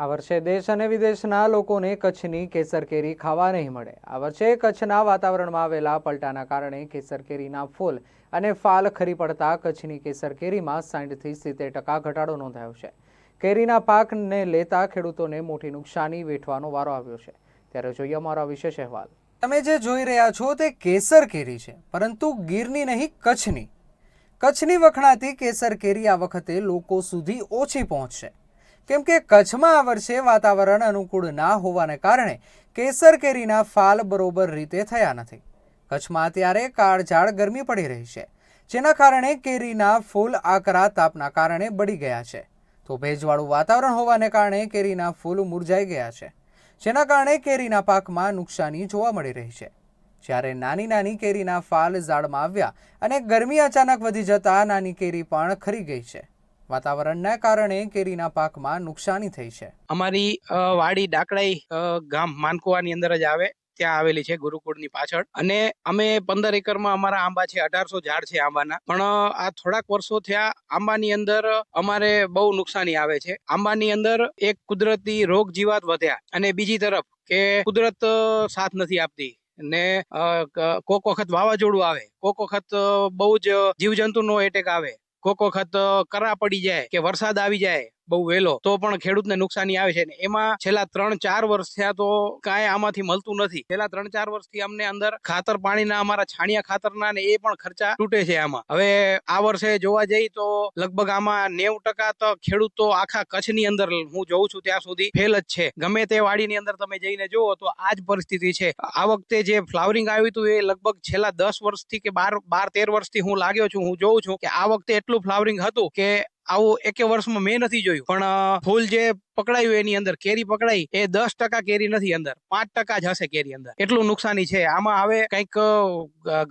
આ વર્ષે દેશ અને વિદેશના લોકોને કચ્છની કેસર કેરી ખાવા નહીં મળે. આ વર્ષે કચ્છના વાતાવરણમાં આવેલા પલટાના કારણે કેસર કેરીના ફૂલ અને ફાલ ખરી પડતા કચ્છની કેસર કેરીમાં સાઠથી સિત્તેર ટકા ઘટાડો નોંધાયો છે. કેરીના પાકને લેતા ખેડૂતોને મોટી નુકસાની વેઠવાનો વારો આવ્યો છે. ત્યારે જોઈએ અમારો વિશેષ અહેવાલ. તમે જે જોઈ રહ્યા છો તે કેસર કેરી છે, પરંતુ ગીરની નહીં, કચ્છની. કચ્છની વખણાતી કેસર કેરી આ વખતે લોકો સુધી ઓછી પહોંચશે. કેમ કે કચ્છમાં આ વર્ષે વાતાવરણ અનુકૂળ ના હોવાને કારણે કેસર કેરીના ફાલ બરોબર રીતે થયા નથી. કચ્છમાં અત્યારે કાળઝાળ ગરમી પડી રહી છે, જેના કારણે કેરીના ફૂલ આકરા તાપના કારણે બળી ગયા છે. તો ભેજવાળું વાતાવરણ હોવાને કારણે કેરીના ફૂલ મુરઝાઈ ગયા છે, જેના કારણે કેરીના પાકમાં નુકસાની જોવા મળી રહી છે. જ્યારે નાની નાની કેરીના ફાલ ઝાડમાં આવ્યા અને ગરમી અચાનક વધી જતા નાની કેરી પણ ખરી ગઈ છે. વાતાવરણના કારણે કેરીના પાકમાં નુકસાની થઈ છે. અમારી વાડી ડાકડાઈ ગામ માનકુવાની અંદર જ આવે. ત્યાં આવેલી છે ગુરુકુળની પાછળ. અને અમે પંદર એકરમાં અમારા આંબા છે, અઢારસો ઝાડ છે આંબાના. પણ આ થોડાક વર્ષો થયા આંબાની અંદર અમારે બહુ નુકસાની આવે છે. આંબાની અંદર એક કુદરતી રોગ જીવાત વધ્યા. અને બીજી તરફ કે કુદરત સાથ નથી આપતી. ને કોક વખત વાવાઝોડું આવે. કોક વખત બહુ જ જીવજંતુનો એટેક આવે. કોક વખત કરા પડી જાય કે વરસાદ આવી જાય બહુ વહેલો, તો પણ ખેડૂતને નુકસાની આવે છે એમાં છેલ્લા ત્રણ ચાર વર્ષ થયા તો કાંઈ આમાંથી મળતું નથી. છેલ્લા ત્રણ ચાર વર્ષથી અમને અંદર ખાતર પાણીના, અમારા છાણિયા ખાતરના ને એ પણ ખર્ચા તૂટે છે આમાં. હવે આ વર્ષે જોવા જઈએ તો લગભગ આમાં નેવું ટકા તો ખેડૂતો આખા કચ્છની અંદર હું જોઉં છું ત્યાં સુધી ફેલ જ છે. ગમે તે વાડીની અંદર તમે જઈને જુઓ તો આ જ પરિસ્થિતિ છે. આ વખતે જે ફ્લાવરિંગ આવ્યું હતું એ લગભગ છેલ્લા દસ વર્ષથી કે બાર બાર તેર વર્ષથી હું લાગ્યો છું, હું જોઉં છું કે આ વખતે એટલું ફ્લાવરિંગ હતું કે આવું એકે વર્ષમાં મેં નથી જોયું. પણ ફૂલ જે પકડાયું એની અંદર, કેરી પકડાઈ, એ દસ ટકા કેરી નથી અંદર. પાંચ ટકા જ હશે કેરી અંદર. એટલું નુકસાની છે. આમાં હવે કંઈક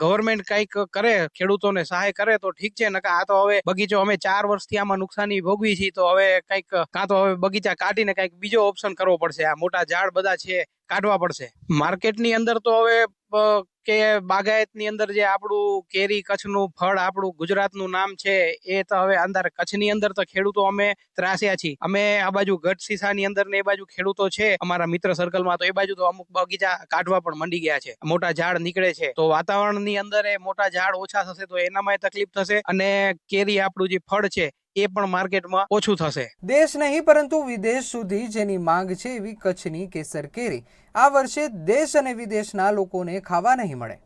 ગવર્મેન્ટ કંઈક કરે, ખેડૂતોને સહાય કરે તો ઠીક છે. નકા આ તો હવે બગીચો અમે ચાર વર્ષથી આમાં નુકસાની ભોગવી છીએ. તો હવે કંઈક, કાં તો હવે બગીચા કાઢીને કંઈક બીજો ઓપ્શન કરવો પડશે. આ મોટા ઝાડ બધા છે, કાઢવા પડશે. માર્કેટની અંદર તો હવે કે બાગાયતની અંદર જે આપણું કેરી કચ્છનું ફળ, આપણું ગુજરાતનું નામ છે, એ તો હવે અંદર કચ્છની અંદર તો ખેડૂતો અમે ત્રાસ્યા છીએ. અમે આ બાજુ ગઢ સીસાની અંદર ને એ બાજુ ખેડૂતો છે, અમારા મિત્ર સર્કલમાં તો એ બાજુ તો અમુક બગીચા કાઢવા પણ મંડી ગયા છે. મોટા ઝાડ નીકળે છે. તો વાતાવરણની અંદર એ મોટા ઝાડ ઓછા થશે તો એનામાં તકલીફ થશે અને કેરી આપણું જે ફળ છે એ પણ માર્કેટમાં ઓછું થશે. દેશ નહીં, પરંતુ વિદેશ સુધી જેની માંગ છે એવી કચ્છની કેસર કેરી. આ વર્ષે દેશ અને વિદેશના લોકોને ખાવા નહીં મળે.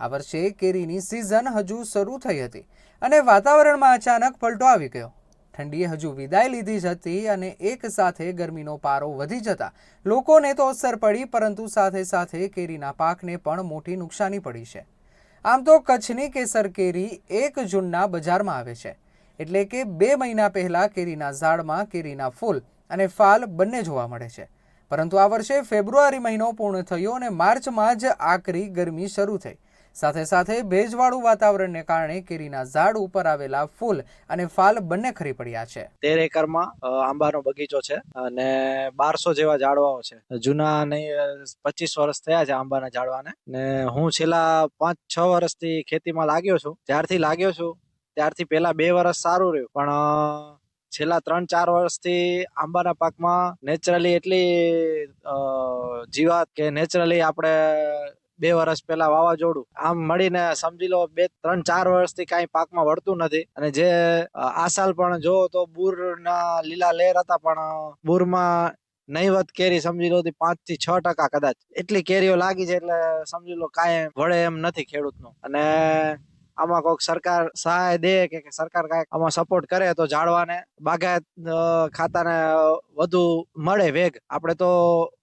આ વર્ષે કેરીની સિઝન હજુ શરૂ થઈ હતી અને વાતાવરણમાં અચાનક પલટો આવી ગયો. ઠંડીએ હજુ વિદાય લીધી જ હતી અને એક સાથે ગરમીનો પારો વધી જતા લોકોને તો અસર પડી, પરંતુ સાથે સાથે કેરીના પાકને પણ મોટી નુકસાની પડી છે. આમ તો કચ્છની કેસર કેરી એક જૂનના બજારમાં આવે છે. એટલે કે બે મહિના પહેલાં કેરીના ઝાડમાં કેરીના ફૂલ અને ફાલ બંને જોવા મળે છે. પરંતુ આ વર્ષે ફેબ્રુઆરી મહિનો પૂર્ણ થયો અને માર્ચમાં જ આકરી ગરમી શરૂ થઈ. સાથે સાથે ભેજવાળું વાતાવરણને કારણે કેરીના ઝાડ ઉપર આવેલા ફૂલ અને ફાલ બંને ખરી પડ્યા છે. તેર એકરમાં આંબાનો બગીચો છે અને બારસો જેવા ઝાડવાઓ છે. જૂના નહીં પચીસ વર્ષ થયા છે આંબાના ઝાડવાને. ને હું છેલ્લા પાંચ છ વર્ષથી ખેતીમાં લાગ્યો છું. જ્યારથી લાગ્યો છું ત્યારથી પેલા બે વર્ષ સારું રહ્યું. પણ છેલ્લા ત્રણ ચાર વર્ષથી આંબાના પાકમાં નેચરલી એટલી જીવાત કે નેચરલી આપણે બે વર્ષ પહેલા વાવાઝોડું. આમ મળીને સમજી લો બે, ત્રણ, ચાર વર્ષથી કાંઈ પાકમાં વળતું નથી. અને જે આ સાલ પણ જો તો બુરના લીલા લેર હતા, પણ બુરમાં નહીવત કેરી સમજી લો પાંચથી છ ટકા કદાચ. એટલી કેરીઓ લાગી છે એટલે સમજી લો કાંઈ વળે એમ નથી ખેડૂતનું. અને આમાં કોઈક સરકાર સહાય દે કે સરકાર કાંઈક આમાં સપોર્ટ કરે તો ઝાડવાને બાગાયત ખાતાને વધુ મળે વેગ. આપણે તો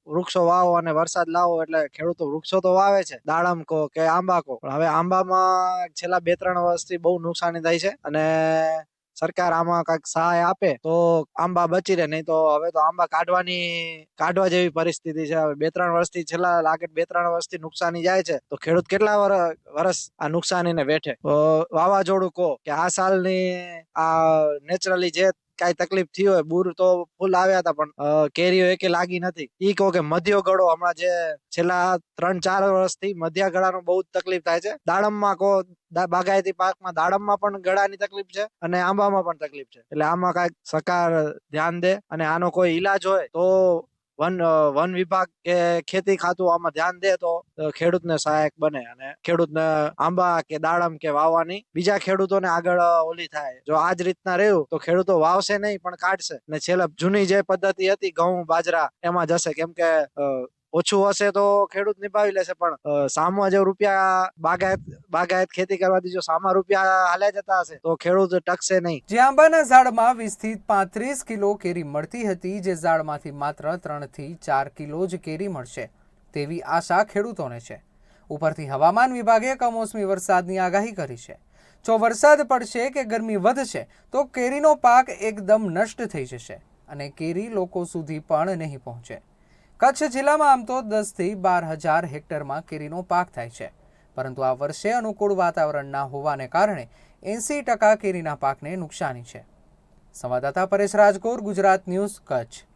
વૃક્ષો વાવો અને વરસાદ લાવો એટલે ખેડૂતો વૃક્ષો તો વાવે છે. દાડમ કો કે આંબા કો પણ હવે આંબામાં છેલ્લા બે ત્રણ વર્ષથી બહુ નુકસાની થાય છે અને સરકાર આમાં કંઈક સહાય આપે, તો આંબા બચી રહે. નહીં તો હવે તો આંબા કાઢવાની, કાઢવા જેવી પરિસ્થિતિ છે. હવે બે ત્રણ વર્ષથી છેલ્લા લાગે બે ત્રણ વર્ષથી નુકસાની જાય છે. તો ખેડૂત કેટલા વર- વર્ષ આ નુકસાનીને વેઠે? વાવાઝોડું કહો કે આ સાલની આ નેચરલી જે કાંઈ તકલીફ થઈ હોય, બુર તો ફૂલ આવ્યા હતા, પણ કેરીઓ એકે લાગી નથી. ઈ કહો કે મધ્ય ગળો, હમણાં જે છેલ્લા ત્રણ ચાર વર્ષથી મધ્ય ગળાનો બહુ જ તકલીફ થાય છે. દાડમમાં કહો બાગાયતી પાકમાં દાડમમાં પણ ગળાની તકલીફ છે અને આંબામાં પણ તકલીફ છે. એટલે આમાં કાંઈક સરકાર ધ્યાન દે અને આનો કોઈ ઈલાજ હોય તો વન વન વિભાગ કે ખેતી ખાતું આમાં ધ્યાન દે તો ખેડૂતને સહાયક બને અને ખેડૂતને આંબા કે દાડમ કે વાવવાની. બીજા ખેડૂતોને આગળ ઓલી થાય. જો આજ રીતના રહ્યું, તો ખેડૂતો વાવશે નહીં, પણ કાઢશે. ને છેલ્લે જૂની જે પદ્ધતિ હતી, ઘઉં, બાજરા, એમાં જશે. કેમ કે ઓછું હશે તો ખેડૂત નિભાવી લેશે, પણ સામા જો રૂપિયા બાગાયત બાગાયત ખેતી કરવાથી જો સામા રૂપિયા હાલ્યા જતા હશે, તો ખેડૂત ટકશે નહીં. જે આંબાના ઝાડમાં વીસથી પાંત્રીસ કિલો કેરી મળતી હતી, જે ઝાડમાંથી માત્ર ત્રણથી ચાર કિલો જ કેરી મળશે, તેવી આશા ખેડૂતોને છે. ઉપરથી હવામાન વિભાગે કમોસમી વરસાદની આગાહી કરી છે. જો વરસાદ પડશે કે ગરમી વધશે, તો કેરીનો પાક એકદમ નષ્ટ થઈ જશે અને કેરી લોકો સુધી પણ નહીં પહોંચે. કચ્છ જિલ્લામાં આમ તો દસથી બાર હજાર હેક્ટરમાં કેરીનો પાક થાય છે. પરંતુ આ વર્ષે અનુકૂળ વાતાવરણના હોવાને કારણે એંસી ટકા કેરીના પાકને નુકસાની છે. સંવાદદાતા પરેશ રાજગોર ગુજરાત ન્યૂઝ, કચ્છ.